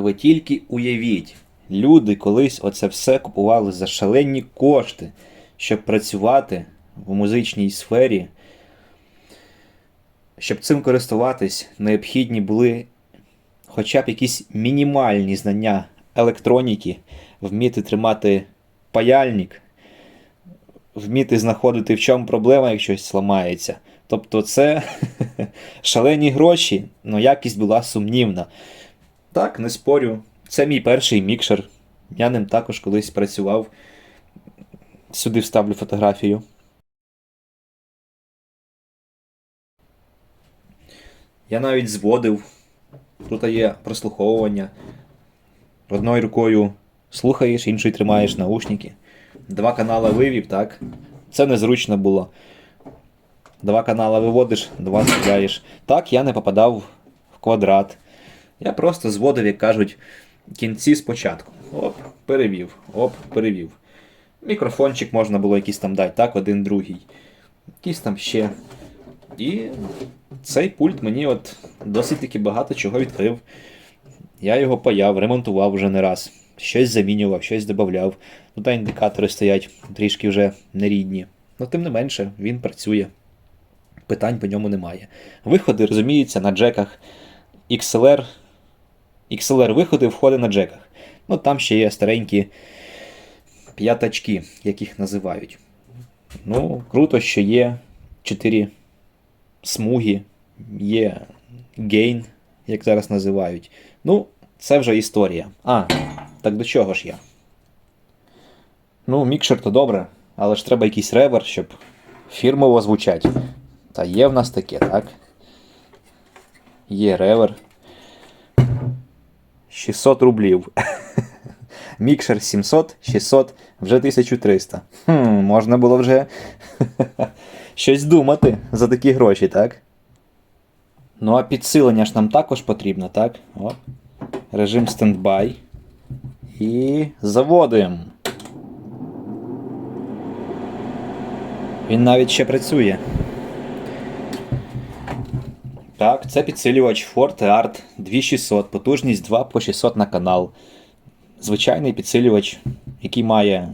Ви тільки уявіть, люди колись оце все купували за шалені кошти, щоб працювати в музичній сфері. Щоб цим користуватись, необхідні були хоча б якісь мінімальні знання електроніки, вміти тримати паяльник, вміти знаходити в чому проблема, як щось зламається. Тобто це шалені гроші, але якість була сумнівна. Так, не спорю. Це мій перший мікшер. Я ним також колись працював. Сюди вставлю фотографію. Я навіть зводив. Тут є прослуховування. Одною рукою слухаєш, іншою тримаєш наушники. Два канали вивів, так? Це незручно було. Два канали виводиш, два вставляєш. Так, я не попадав в квадрат. Я просто зводив, як кажуть, кінці спочатку. Оп, перевів, оп, перевів. Мікрофончик можна було якийсь там дати, так, один другий. Якийсь там ще. І цей пульт мені от досить таки багато чого відкрив. Я його паяв, ремонтував вже не раз. Щось замінював, щось додавав. Ну та індикатори стоять трішки вже нерідні. Ну, тим не менше, він працює. Питань по ньому немає. Виходи, розуміється, на джеках XLR. XLR виходи входи на джеках. Ну там ще є старенькі п'ятачки, яких називають. Ну, круто, що є 4 смуги, є гейн, як зараз називають. Ну, це вже історія. А, так до чого ж я? Ну, мікшер то добре, але ж треба якийсь ревер, щоб фірмово звучать. Та є в нас таке, так? Є ревер. 600 рублів. Мікшер 700, 600, вже 1300. Хм, можна було вже щось думати за такі гроші, так? Ну, а підсилення ж нам також потрібно, так? О. Режим стендбай. І заводимо. Він навіть ще працює. Так, це підсилювач Forte Art 2600, потужність 2 по 600 на канал. Звичайний підсилювач, який має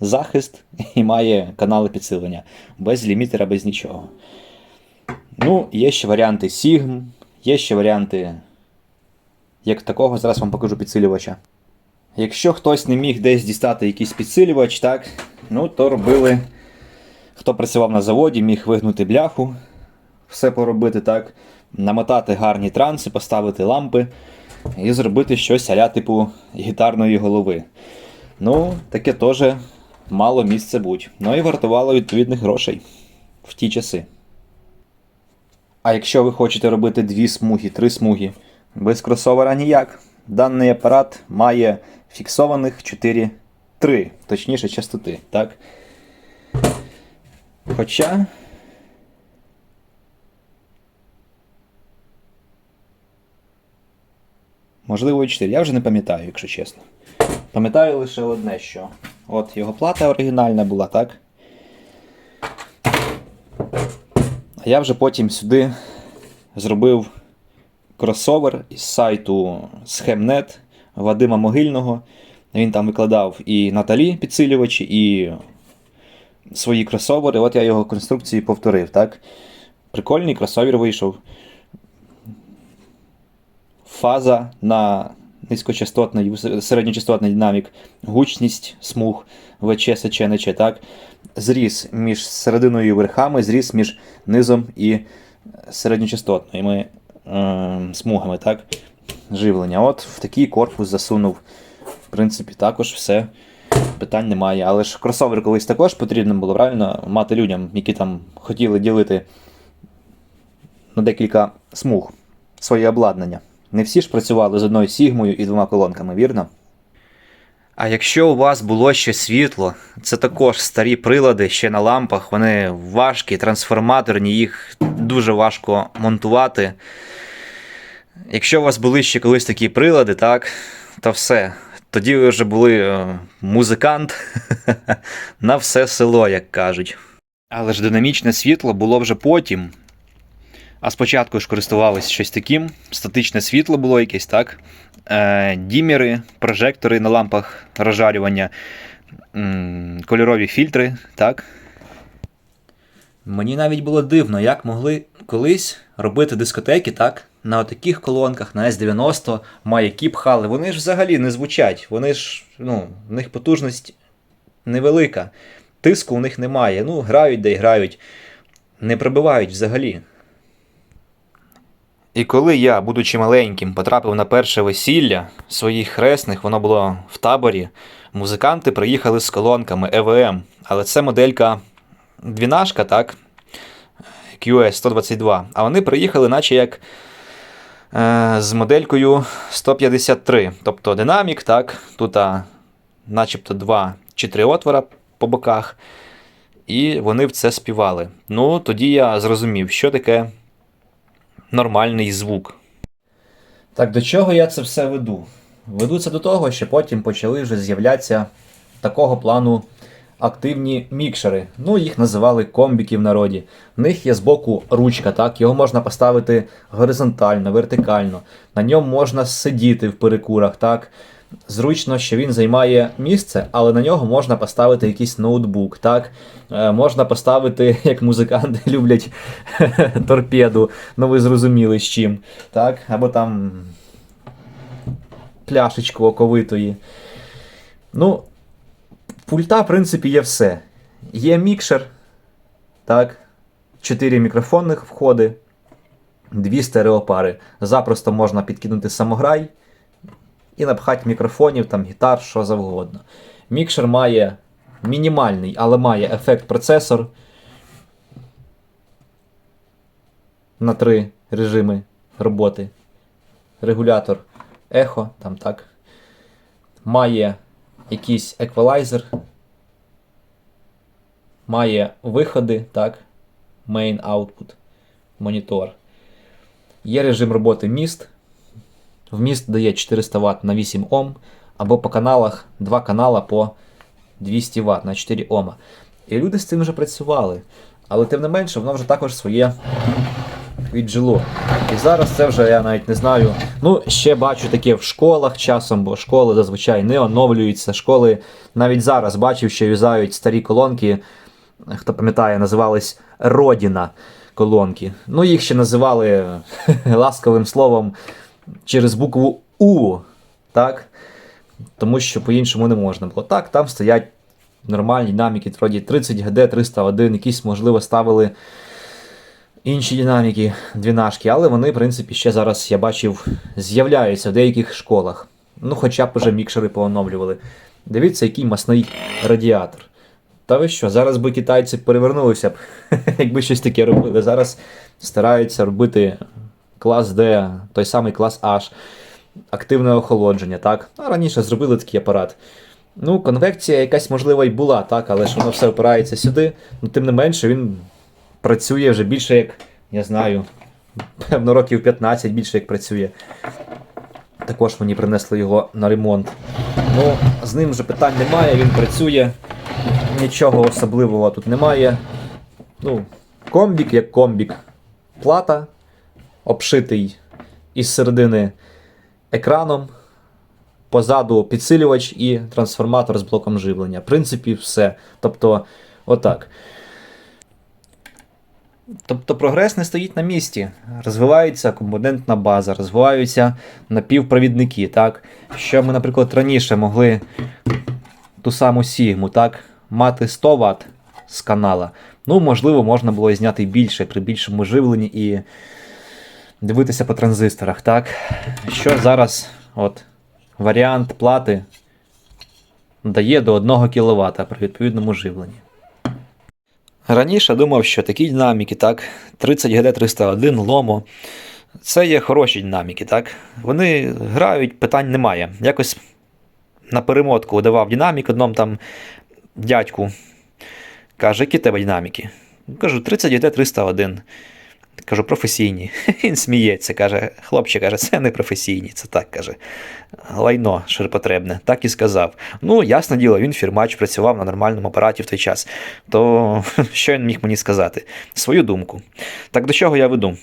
захист і має канали підсилення. Без лімітера, без нічого. Ну, є ще варіанти Sigm, є ще варіанти, як такого, зараз вам покажу підсилювача. Якщо хтось не міг десь дістати якийсь підсилювач, так, ну то робили. Хто працював на заводі, міг вигнути бляху, все поробити так, намотати гарні транси, поставити лампи і зробити щось аля типу гітарної голови. Ну, таке теж мало місце будь. Ну і вартувало відповідних грошей в ті часи. А якщо ви хочете робити дві смуги, три смуги, без кросовера ніяк. Даний апарат має фіксованих 4 3, точніше частоти, так? Хоча. Можливо, і 4. Я вже не пам'ятаю, якщо чесно. Пам'ятаю лише одне, що. От його плата оригінальна була, так? А я вже потім сюди зробив кросовер із сайту Schemnet Вадима Могильного. Він там викладав і Наталі підсилювачі, і свої кросовери. От я його конструкції повторив. так? Прикольний кросовер вийшов. Фаза на низькочастотний, середньочастотний динамік, гучність смуг ВЧ, СЧ, НЧ, так? Зріз між серединою і верхами, зріз між низом і середньочастотними е, смугами, так? Живлення. От в такий корпус засунув. В принципі, також все. Питань немає. Але ж кросовер колись також потрібно було правильно мати людям, які там хотіли ділити на декілька смуг своє обладнання. Не всі ж працювали з одною сігмою і двома колонками, вірно? А якщо у вас було ще світло, це також старі прилади ще на лампах, вони важкі, трансформаторні, їх дуже важко монтувати. Якщо у вас були ще колись такі прилади, так, то все. Тоді ви вже були е, музикант на все село, як кажуть. Але ж динамічне світло було вже потім. А спочатку ж користувалися щось таким, статичне світло було якесь, так? Е, дімери, прожектори на лампах розжарювання, кольорові фільтри, так? Мені навіть було дивно, як могли колись робити дискотеки, так? На отаких колонках, на S90, маяки пхали. Вони ж взагалі не звучать. Вони ж, ну, в них потужність невелика. Тиску у них немає. Ну, грають де й грають. Не пробивають взагалі. І коли я, будучи маленьким, потрапив на перше весілля своїх хресних, воно було в таборі, музиканти приїхали з колонками EVM, але це моделька двінашка, так? QS 122. А вони приїхали, наче як е, з моделькою 153. Тобто динамік, так, тут а, начебто два чи три отвора по боках. І вони в це співали. Ну, тоді я зрозумів, що таке нормальний звук. Так до чого я це все веду? Веду це до того, що потім почали вже з'являтися такого плану активні мікшери. Ну, їх називали комбіки в народі. В них є збоку ручка, так, його можна поставити горизонтально, вертикально. На ньому можна сидіти в перекурах, так. Зручно, що він займає місце, але на нього можна поставити якийсь ноутбук, так? Е, можна поставити, як музиканти люблять, торпеду, ну ви зрозуміли з чим. Так? Або там пляшечку оковитої. Ну, пульта, в принципі, є все. Є мікшер, так, 4 мікрофонних входи, дві стереопари. Запросто можна підкинути самограй і напхати мікрофонів, там, гітар, що завгодно. Мікшер має мінімальний, але має ефект процесор на три режими роботи. Регулятор ехо, там так. Має якийсь еквалайзер. Має виходи, так. Main output, монітор. Є режим роботи міст. Вміст дає 400 Вт на 8 Ом, або по каналах 2 канала по 200 Вт на 4 Ома. І люди з цим вже працювали. Але тим не менше, воно вже також своє віджило. І зараз це вже я навіть не знаю. Ну, ще бачу таке в школах часом, бо школи зазвичай не оновлюються. Школи навіть зараз бачив, що юзають старі колонки. Хто пам'ятає, називались Родіна колонки. Ну, їх ще називали ласковим словом через букву У. Так? Тому що по-іншому не можна було. Так, там стоять нормальні динаміки, вроді 30 ГД, 301, якісь, можливо, ставили інші динаміки, двінашки, але вони, в принципі, ще зараз, я бачив, з'являються в деяких школах. Ну, хоча б уже мікшери пооновлювали. Дивіться, який масний радіатор. Та ви що, зараз би китайці перевернулися б, якби щось таке робили. Зараз стараються робити клас D, той самий клас H, активне охолодження, так? А раніше зробили такий апарат. Ну, конвекція якась, можливо, і була, так, але ж воно все опирається сюди. Ну, тим не менше, він працює вже більше як, я знаю, певно, років 15 більше як працює. Також мені принесли його на ремонт. Ну, з ним вже питань немає, він працює. Нічого особливого тут немає. Ну, комбік як комбік. Плата, обшитий із середини екраном. Позаду підсилювач і трансформатор з блоком живлення. В принципі, все. Тобто, отак. Тобто прогрес не стоїть на місці. Розвивається компонентна база, розвиваються напівпровідники. Так? Що ми, наприклад, раніше могли ту саму Сігму так? мати 100 Вт з канала. Ну, можливо, можна було і зняти більше при більшому живленні і дивитися по транзисторах. так? Що зараз от, варіант плати дає до 1 кВт при відповідному живленні. Раніше думав, що такі динаміки, так, 30 GD 301 ломо. Це є хороші динаміки, так? Вони грають, питань немає. Якось на перемотку давав динамік одному там дядьку. Каже, які тебе динаміки? Кажу, 30 GD 301. Кажу, професійні. Він сміється, каже, хлопче, каже, це не професійні, це так каже. Лайно ширпотребне, так і сказав. Ну, ясне діло, він фірмач працював на нормальному апараті в той час. То що він міг мені сказати? Свою думку. Так до чого я веду?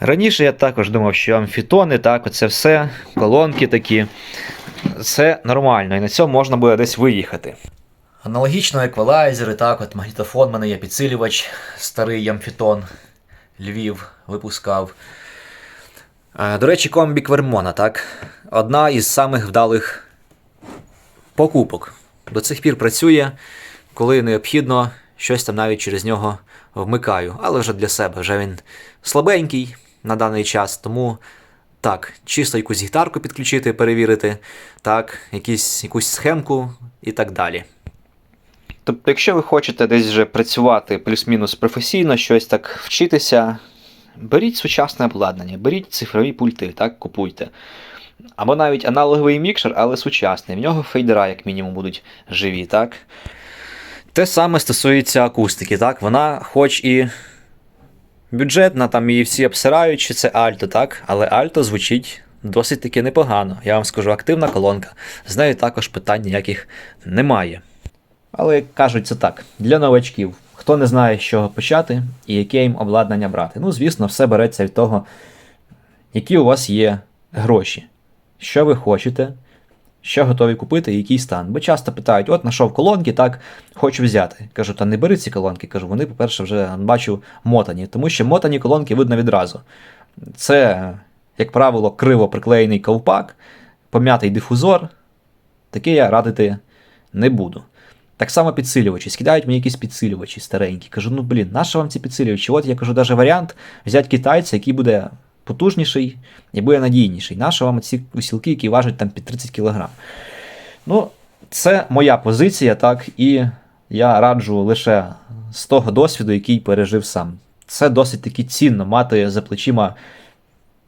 Раніше я також думав, що амфітони, так, оце все, колонки такі. Це нормально, і на цьому можна буде десь виїхати. Аналогічно еквалайзери, так, от магнітофон, в мене є підсилювач, старий амфітон, Львів випускав. Е, До речі, комбік Вермона, так? Одна із самих вдалих покупок. До цих пір працює, коли необхідно, щось там навіть через нього вмикаю. Але вже для себе. Вже він слабенький на даний час, тому так, чисто якусь гітарку підключити, перевірити, так, якісь, якусь схемку і так далі. Тобто, якщо ви хочете десь вже працювати плюс-мінус професійно, щось так вчитися, беріть сучасне обладнання, беріть цифрові пульти, так, купуйте. Або навіть аналоговий мікшер, але сучасний. В нього фейдера, як мінімум, будуть живі, так? Те саме стосується акустики, так? Вона, хоч і бюджетна, там її всі обсирають, що це альто, так? Але альто звучить досить таки непогано. Я вам скажу, активна колонка. З нею також питань ніяких немає. Але кажуть, це так, для новачків. Хто не знає, з чого почати і яке їм обладнання брати. Ну, звісно, все береться від того, які у вас є гроші, що ви хочете, що готові купити і який стан. Бо часто питають: от знайшов колонки, так, хочу взяти. Кажу, та не бери ці колонки. Кажу, вони, по-перше, вже бачу мотані, тому що мотані колонки видно відразу. Це, як правило, криво приклеєний ковпак, пом'ятий дифузор. Таке я радити не буду. Так само підсилювачі. Скидають мені якісь підсилювачі старенькі. Кажу, ну блін, нащо вам ці підсилювачі? От я кажу, навіть варіант взяти китайця, який буде потужніший і буде надійніший. Нащо вам ці усілки, які важать там під 30 кг? Ну, це моя позиція, так, і я раджу лише з того досвіду, який пережив сам. Це досить таки цінно мати за плечима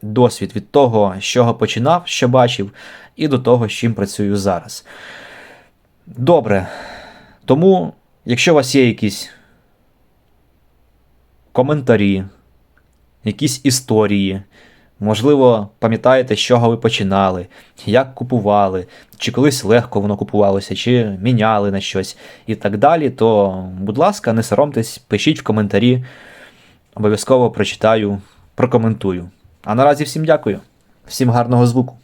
досвід від того, з чого починав, що бачив, і до того, з чим працюю зараз. Добре. Тому, якщо у вас є якісь коментарі, якісь історії, можливо, пам'ятаєте, з чого ви починали, як купували, чи колись легко воно купувалося, чи міняли на щось і так далі, то, будь ласка, не соромтесь, пишіть в коментарі, обов'язково прочитаю, прокоментую. А наразі всім дякую, всім гарного звуку.